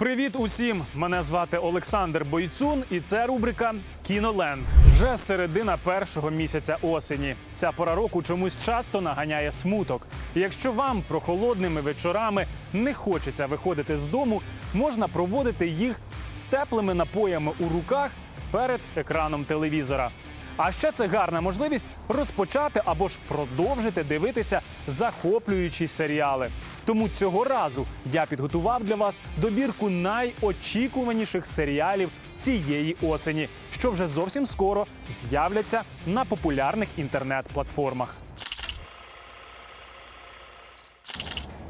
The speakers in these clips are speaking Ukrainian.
Привіт усім! Мене звати Олександр Бойцун, і це рубрика Кіноленд. Вже середина першого місяця осені. Ця пора року чомусь часто наганяє смуток. Якщо вам прохолодними вечорами не хочеться виходити з дому, можна проводити їх з теплими напоями у руках перед екраном телевізора. А ще це гарна можливість розпочати або ж продовжити дивитися захоплюючі серіали. Тому цього разу я підготував для вас добірку найочікуваніших серіалів цієї осені, що вже зовсім скоро з'являться на популярних інтернет-платформах.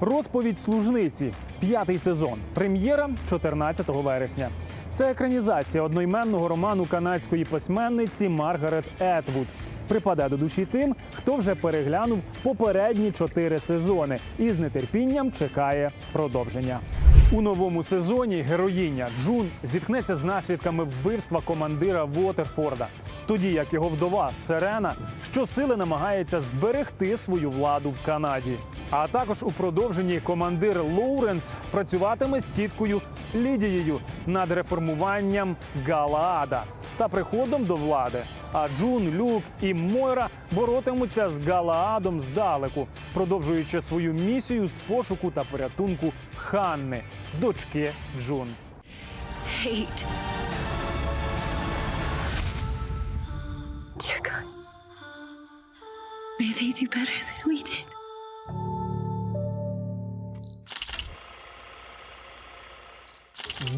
Розповідь служниці. П'ятий сезон. Прем'єра 14 вересня. Це екранізація одноіменного роману канадської письменниці Маргарет Етвуд. Припаде до душі тим, хто вже переглянув попередні чотири сезони і з нетерпінням чекає продовження. У новому сезоні героїня Джун зіткнеться з наслідками вбивства командира Вотерфорда, тоді як його вдова Сирена щосили намагається зберегти свою владу в Канаді. А також у продовженні командир Лоуренс працюватиме з тіткою Лідією над реформуванням Галаада та приходом до влади. А Джун, Люк і Мойра боротимуться з Галаадом здалеку, продовжуючи свою місію з пошуку та порятунку Ханни, дочки Джун. hate. Dear God. May they do better than we did.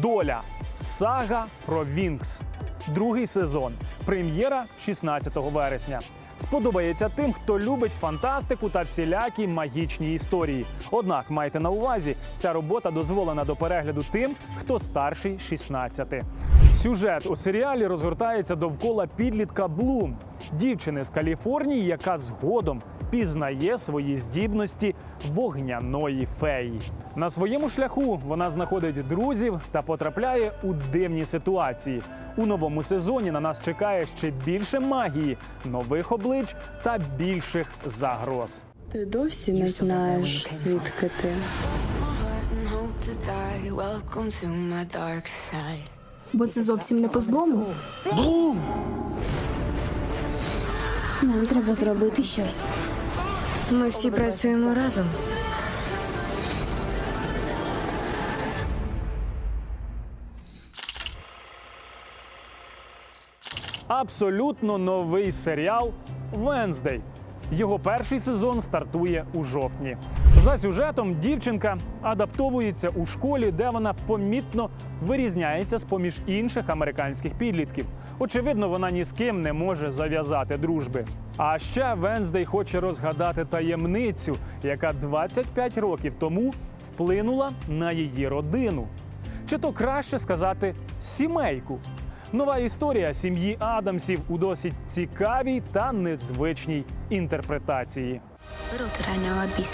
Доля сага про Вінкс. Другий сезон. Прем'єра 16 вересня. Сподобається тим, хто любить фантастику та всілякі магічні історії. Однак майте на увазі, ця робота дозволена до перегляду тим, хто старший 16. Сюжет у серіалі розгортається довкола підлітка Блум, дівчини з Каліфорнії, яка згодом пізнає свої здібності вогняної феї. На своєму шляху вона знаходить друзів та потрапляє у дивні ситуації. У новому сезоні на нас чекає ще більше магії, нових облич та більших загроз. Ти досі не знаєш, звідки ти. Бо це зовсім не по злому. Нам треба зробити щось. Ми всі працюємо разом. абсолютно новий серіал Венздей. Його перший сезон стартує у жовтні. За сюжетом дівчинка адаптовується у школі, де вона помітно вирізняється з поміж інших американських підлітків. Очевидно, вона ні з ким не може зав'язати дружби. А ще Венздей хоче розгадати таємницю, яка 25 років тому вплинула на її родину. Чи то краще сказати сімейку. Нова історія сім'ї Адамсів у досить цікавій та незвичній інтерпретації. Little did.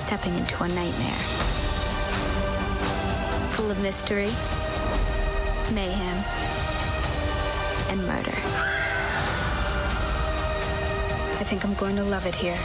Full of mystery, mayhem, and murder. I think I'm going to love it here.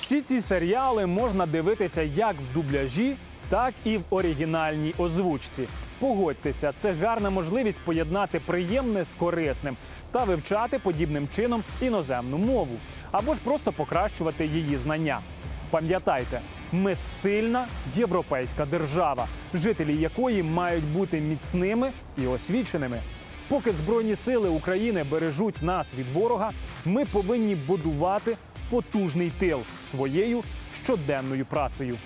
Всі ці серіали можна дивитися як в дубляжі, так і в оригінальній озвучці. Погодьтеся, це гарна можливість поєднати приємне з корисним та вивчати подібним чином іноземну мову або ж просто покращувати її знання. Пам'ятайте, ми сильна європейська держава, жителі якої мають бути міцними і освіченими. Поки Збройні сили України бережуть нас від ворога, ми повинні будувати потужний тил своєю щоденною працею.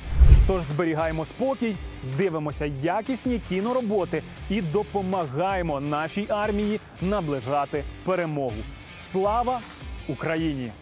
Тож зберігаємо спокій, дивимося якісні кінороботи і допомагаємо нашій армії наближати перемогу. Слава Україні!